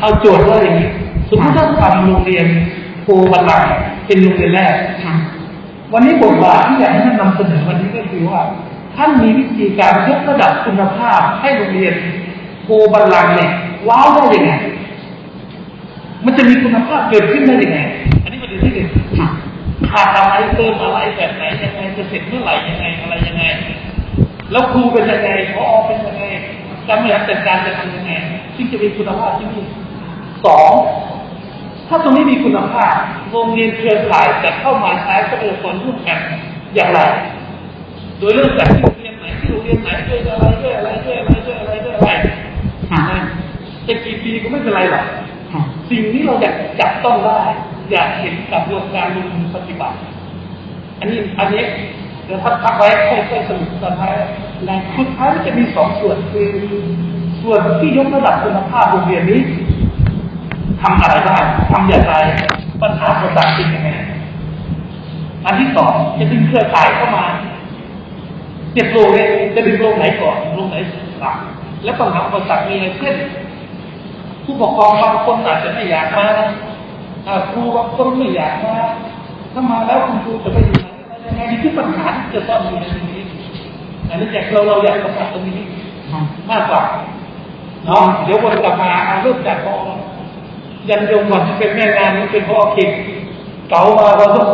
เอาโจทย์ว่าอย่างนี้ สมมติถ้าทำโรงเรียนโพบันลังก์เป็นโรงเรียนแรกค่ะวันนี้บทบาทที่อยากให้ท่านนำเสนอวันนี้ก็คือว่า ท่านมีวิธีการยกระดับคุณภาพให้โรงเรียนโพบันลังก์เนี่ยว้าวได้ยังไงมันจะมีคุณภาพเกิดขึ้นได้ยังไง อันนี้ประเด็นที่หนึ่งค่ะขาดอะไรเติมอะไรแบบไหนยังไงจะเสร็จเมื่อไหร่ยังไงอะไรยังไง แล้วครูเป็นยังไงพอเป็นยังไงการบริหารจัดการจะทำยังไงที่จะมีคุณภาพที่นี่ สองถ้าตรงนี้มีคุณภาพโรงเรียนเครือข่ายจะเข้ามาใช้ทรัพยากรร่วมกันอย่างไร โดยเริ่มจากที่โรงเรียนไหนที่โรงเรียนไหนด้วยอะไรด้วยอะไรด้วยอะไรด้วยอะไรด้วยอะไรค่ะจะกี่ปีก็ไม่เป็นไรหรอกค่ะสิ่งนี้เราอยากจับต้องได้ อยากเห็นกับโรงการลงมือปฏิบัติ อันนี้อันนี้เดี๋ยวพักพักไว้ค่อยๆสรุปตอนท้ายและสุดท้ายมันจะมีสองส่วนคือส่วนที่ยกระดับคุณภาพโรงเรียนนี้ ทำอะไรบ้างทำอย่างไร ปัญหาประจักษ์เป็นยังไง อันที่สองจะดึงเครือข่ายเข้ามาเจ็ดโรงเนี่ยจะดึงโรงไหนก่อนโรงไหนหลังและปัญหาประจักษ์มีอะไรเช่นผู้ปกครองบางคนอาจจะไม่อยากมาครูบางคนไม่อยากมาถ้ามาแล้วคุณครูจะไปอยู่ไหนยังไงนี่คือปัญหาที่จะต้องมีในตรงนี้อันนี้จากเราเราอยากประกาศตรงนี้มากกว่าเนาะเดี๋ยววนกลับมาเอาเริ่มจากพอ ยันยงวันที่เป็นแม่งานนี่เป็นพ่อเก่งเก๋ามาเราต้อง